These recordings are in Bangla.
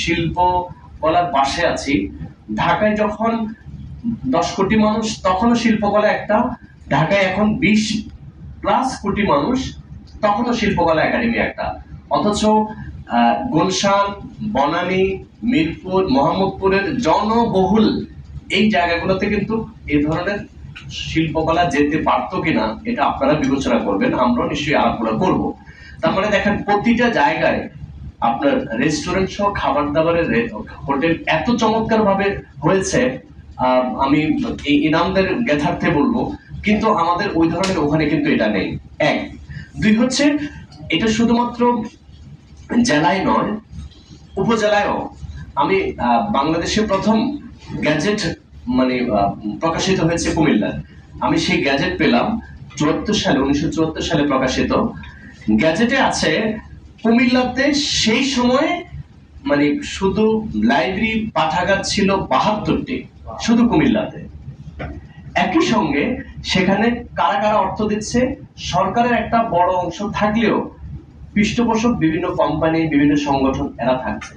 শিল্প কলার পাশে আছি। ঢাকায় যখন দশ কোটি মানুষ, তখনও শিল্পকলা একটা। ঢাকায় এখন বিশ প্লাস কোটি মানুষ, তখনও শিল্পকলা একাডেমি একটা। অথচ গুলশান, বনানী, মিরপুর, মোহাম্মদপুরের জনবহুল এই জায়গাগুলোতে কিন্তু এই ধরনের শিল্পকলা যেতে পারতো কিনা, এটা আপনারা বিবেচনা করবেন, আমরাও নিশ্চয়ই আলাপনা করব। তার মানে দেখেন, প্রতিটা জায়গায় আপনার রেস্টুরেন্ট সহ খাবার দাবারের হোটেল এত চমৎকার ভাবে হয়েছে আমি এই ইনামদের জ্ঞাতার্থে বলব, কিন্তু আমাদের ওই ধরনের ওখানে কিন্তু এটা নেই। এক। দুই হচ্ছে, এটা শুধুমাত্র জেলায় নয়, উপজেলায়ও। আমি বাংলাদেশে প্রথম গ্যাজেট মানে প্রকাশিত হয়েছে কুমিল্লায় আমি সেই গ্যাজেট পেলাম চুয়াত্তর সালে, উনিশশো চুয়াত্তর সালে প্রকাশিত। গ্যাজেটে আছে কুমিল্লাতে সেই সময়ে মানে শুধু লাইব্রেরি পাঠাগার ছিল বাহাত্তরটি, শুধু কুমিল্লাতে। একই সঙ্গে সেখানে কারা কারা অর্থ দিচ্ছে, সরকারের একটা বড় অংশ থাকলেও পৃষ্ঠপোষক বিভিন্ন কোম্পানি বিভিন্ন সংগঠন এরা থাকছে।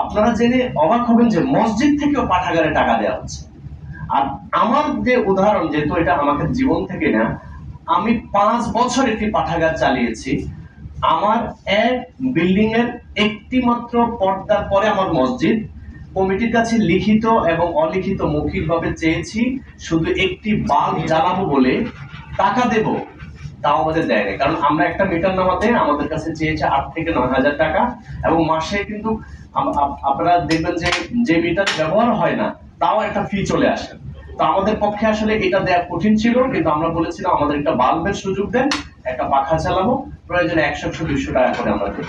আপনারা জেনে অবাক হবেন যে মসজিদ থেকেও পাঠাগারে টাকা দেওয়া হচ্ছে। আর আমার যে উদাহরণ, যেহেতু এটা আমাকে জীবন থেকে না, আমি পাঁচ বছর একটি পাঠাগার চালিয়েছি আমার এক বিল্ডিং এর একটি মাত্র পর্দার পরে আমার মসজিদ। কমিটির কাছে লিখিত এবং অলিখিত মৌখিকভাবে চেয়েছি, শুধু একটি বাল্ব জ্বালাবো বলে টাকা দেব, তাও আমাদের দেয় না কারণ আমরা একটা মিটার নামাতে আমাদের কাছে চেয়েছে আট থেকে নয় হাজার টাকা এবং মাসে কিন্তু আপনারা দেখবেন যে যে মিটার ব্যবহার হয় না, তাও একটা ফি চলে আসে। তো আমাদের পক্ষে আসলে এটা দেওয়া কঠিন ছিল, কিন্তু আমরা বলেছিলাম আমাদের একটা বাল্বের সুযোগ দেন একটা পাখা চালাবো, প্রয়োজনে একশো একশো, দুইশো টাকা করে আমরা দেব।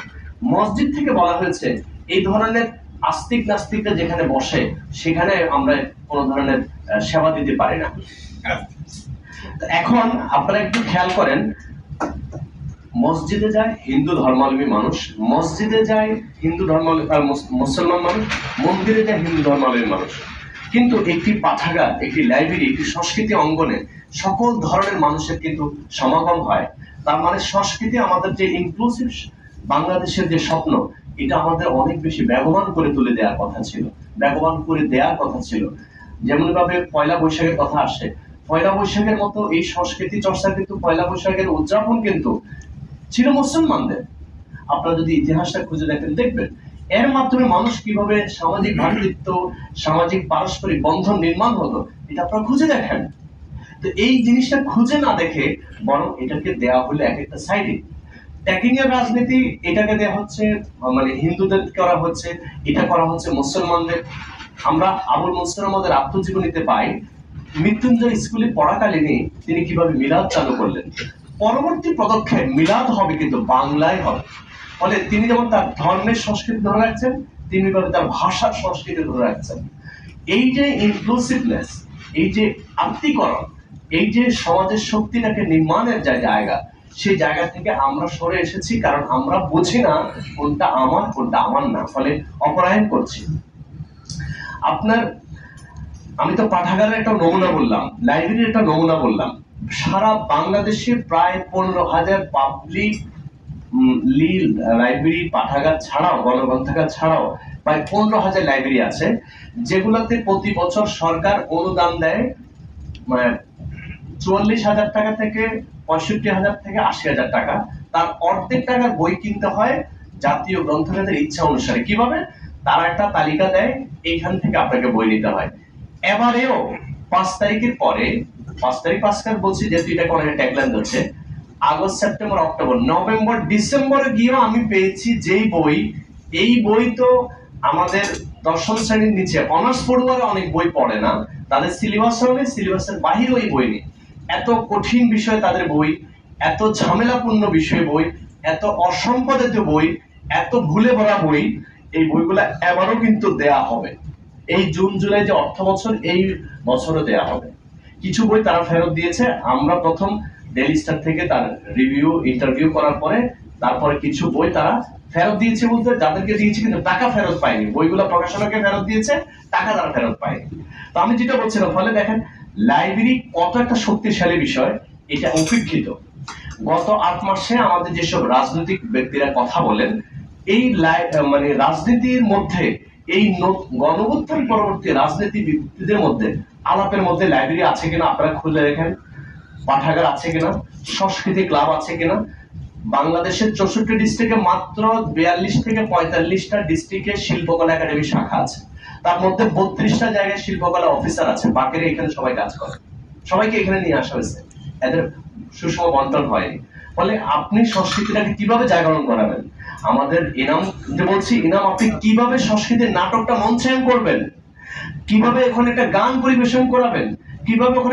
মসজিদ থেকে বলা হয়েছে, এই ধরনের আস্তিক নাস্তিকরা যেখানে বসে, সেখানে আমরা কোনো ধরনের সেবা দিতে পারি না। এখন আপনারা একটু খেয়াল করেন, মসজিদে যায় হিন্দু ধর্মাবলম্বী মানুষ, মসজিদে যায় হিন্দু ধর্ম মুসলমান মানুষ, মন্দিরে যায় হিন্দু ধর্মাবলম্বী মানুষ। কিন্তু একটি পাঠাগার, একটি লাইব্রেরি, একটি সংস্কৃতি অঙ্গনে সকল ধরনের মানুষের কিন্তু সমাগম হয়। তার মানে সংস্কৃতি আমাদের যে ইনক্লুসিভ বাংলাদেশের যে স্বপ্ন, এটা আমাদের অনেক বেশি ব্যবহার করে তুলে দেওয়ার কথা ছিল ব্যবহার করে দেওয়ার কথা ছিল। যেমন ভাবে পয়লা বৈশাখের কথা আসে, পয়লা বৈশাখের মতো এই সংস্কৃতি চর্চা কিন্তু পয়লা বৈশাখের উদযাপন কিন্তু ছিল মুসলমানদের। আপনারা যদি ইতিহাসটা খুঁজে দেখেন, দেখবেন এর মাধ্যমে মানুষ কীভাবে সামাজিক ভ্রাতৃত্ব সামাজিক পারস্পরিক বন্ধন নির্মাণ হলো, এটা আপনারা খুঁজে দেখেন। তো এই জিনিসটা খুঁজে না দেখে বরং এটাকে দেওয়া হলো এক একটা সাইডে ট্যাকিং রাজনীতি, এটাকে দেওয়া হচ্ছে মানে হিন্দুদের করা হচ্ছে, এটা করা হচ্ছে মুসলমানদের। আমরা আবুল মুসলিম আমাদের আত্মজীবনীতে পাই, মৃত্যুঞ্জয় স্কুলে পড়াকালীনই তিনি কীভাবে মিলাদ চালু করলেন। পরবর্তী পদক্ষেপ মিলাদ হবে কিন্তু বাংলায় হবে। ফলে তিনি যেমন তার ধর্মের সংস্কৃতি ধরে রাখছেন, তিনি তার ভাষার সংস্কৃতি ধরে রাখছেন। এই যে ইনক্লুসিভনেস এই যে আত্মীকরণ এই যে সমাজের শক্তিটাকে নির্মাণের যে জায়গা, সেই জায়গা থেকে আমরা সরে এসেছি কারণ আমরা বুঝি না কোনটা আমার কোনটা আমার না, ফলে অপরায়ণ করছি। আপনার, আমি তো পাঠাগারের একটা নমুনা বললাম, লাইব্রেরির একটা নমুনা বললাম। সারা বাংলাদেশে প্রায় পনেরো হাজার পাবলিক লিল লাইব্রেরি পাঠাগার ছাড়াও, গণগ্রন্থাগার ছাড়াও প্রায় পনেরো হাজার লাইব্রেরি আছে, যেগুলোতে প্রতি বছর সরকার অনুদান দেয় মানে চুয়াল্লিশ হাজার টাকা থেকে পঁয়ষট্টি হাজার থেকে আশি হাজার টাকা। তার অর্ধেক টাকার বই কিনতে হয় জাতীয় গ্রন্থাগারের ইচ্ছা অনুসারে। কীভাবে? তারা একটা তালিকা দেয়, এইখান থেকে আপনাকে বই নিতে হয়। এবারেও পাঁচ তারিখের পরে, পাঁচ তারিখ পাঁচকার বলছি, যেহেতু এটা অনেক ট্যাগলাইন হচ্ছে আগস্ট, সেপ্টেম্বর, অক্টোবর, নভেম্বর, ডিসেম্বরে গিয়েও আমি পেয়েছি যেই বই। এই বই তো আমাদের দশম শ্রেণির নিচে। অনার্স পড়ুয়ারা অনেক বই পড়ে না। তাদের সিলেবাস হবে সিলেবাসের বাহিরে ওই বই নেই। এত কঠিন বিষয় তাদের বই, এত ঝামেলাপূর্ণ বিষয় বই, এত অসম্পাদিত বই, এত ভুলে ভরা বই, এই বইগুলো এবারও কিন্তু দেয়া হবে। এই জুন, জুলাই যে অর্থ বছর, এই বছরও দেয়া হবে। কিছু বই তারা ফেরত দিয়েছে। আমরা প্রথম ডেলি স্টার থেকে তার রিভিউ ইন্টারভিউ করার পরে তারপরে কিছু বই তারা ফেরত দিয়েছে বলতে যাদেরকে দিয়েছে কিন্তু টাকা ফেরত পায়নি। বইগুলো প্রকাশনাকে ফেরত দিয়েছে, টাকা তারা ফেরত পায়নি। তো আমি যেটা বলছিলাম, ফলে দেখেন লাইব্রেরি কত একটা শক্তিশালী বিষয়, এটা উপেক্ষিত গত আট মাসে আমাদের যেসব রাজনৈতিক ব্যক্তিরা কথা বলেন, এই মানে রাজনীতির মধ্যে, এই গণঅভ্যুত্থান পরবর্তী ব্যক্তিদের মধ্যে আলাপের মধ্যে লাইব্রেরি আছে কিনা আপনারা খুলে রেখেন পাঠাগার আছে কিনা, সংস্কৃতি ক্লাব আছে কিনা বাংলাদেশের চৌষট্টি ডিস্ট্রিক্টে মাত্র বিয়াল্লিশ থেকে পঁয়তাল্লিশটা ডিস্ট্রিক্টে শিল্পকলা একাডেমি শাখা আছে। তার মধ্যে বত্রিশটা জায়গায় শিল্পকলা অফিসার আছে। বাকিরা এখানে সবাই কাজ করে। সবাইকে এখানে নিয়ে আসা হয়েছে। এদের সুষম বন্টন হয়নি। ফলে আপনি সংস্কৃতিটাকে কীভাবে জাগরণ করাবেন? আমাদের ইনাম যে বলছি, ইনাম, আপনি কীভাবে সংস্কৃতির নাটকটা মঞ্চায়ন করবেন? কীভাবে ওখানে একটা গান পরিবেশন করাবেন? কীভাবে ওখানে